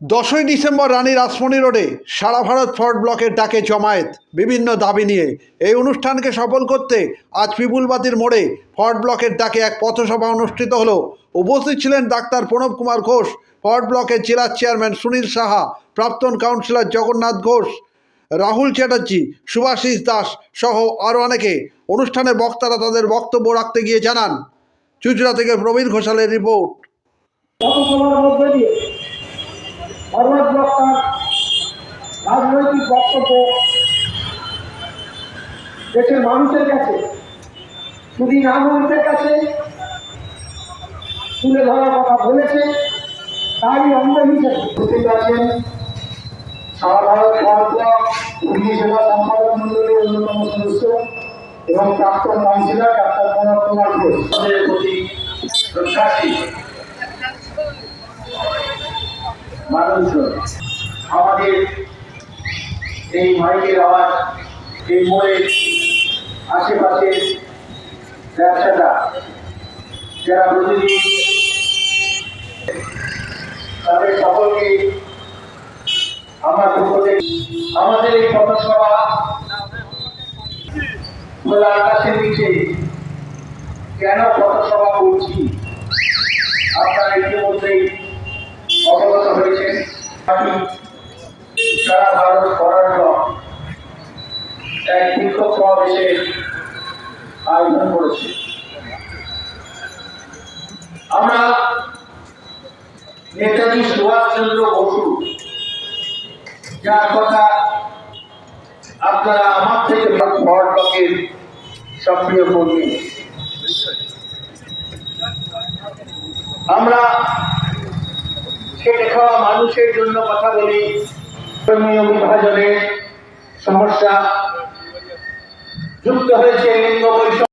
দশই ডিসেম্বর রানী রাসমণি রোডে সারা ভারত ফরওয়ার্ড ব্লকের ডাকে জমায়েত। বিভিন্ন দাবি নিয়ে এই অনুষ্ঠানকে সফল করতে আজ পিপুলবাতির মোড়ে ফরওয়ার্ড ব্লকের ডাকে এক পথসভা অনুষ্ঠিত হলো। উপস্থিত ছিলেন ডাক্তার প্রণব কুমার ঘোষ ফরওয়ার্ড ব্লকের জেলা চেয়ারম্যান সুনীল সাহা, প্রাক্তন কাউন্সিলর জগন্নাথ ঘোষ, রাহুল চ্যাটার্জি সুভাষিস দাস সহ আরও অনেকে। অনুষ্ঠানে বক্তারা তাদের বক্তব্য রাখতে গিয়ে জানান। চুচড়া থেকে প্রবীর ঘোষালের রিপোর্ট। ফরওয়ার্ড রাজনৈতিক বক্তব্য দেশের মানুষের কাছে, শুধু নাগরিকদের কাছে তুলে ধরার কথা বলেছে, তারই অঙ্গ হিসেবে। উপস্থিত আছেন সারা ভারত সম্পাদক মন্ডলীর অন্যতম সদস্য এবং প্রাক্তন কাউন্সিলর ডাক্তার প্রণব কুমার ঘোষ। প্রতি মানুষজন, আমাদের এই মাইকের আওয়াজ, এই মোড়ের আশেপাশে ব্যবসাটা যারা প্রতিদিন তাদের সকলকে আমার পক্ষ আমাদের এই পথসভা খোলা আকাশের নিচে কেন পথসভা করছি আপনারা ইতিমধ্যেই আমি সারা ভারত করার এক আয়োজন করেছি আমরা নেতাজি সুভাষচন্দ্র বসু, যার কথা আপনারা আমার থেকে ব্লকের সক্রিয় কর্মী। আমরা খেটে খাওয়া মানুষের জন্য কথা বলি ধর্মীয় বিভাজনের সমস্যা যুক্ত হয়েছে লিঙ্গ বৈষম্য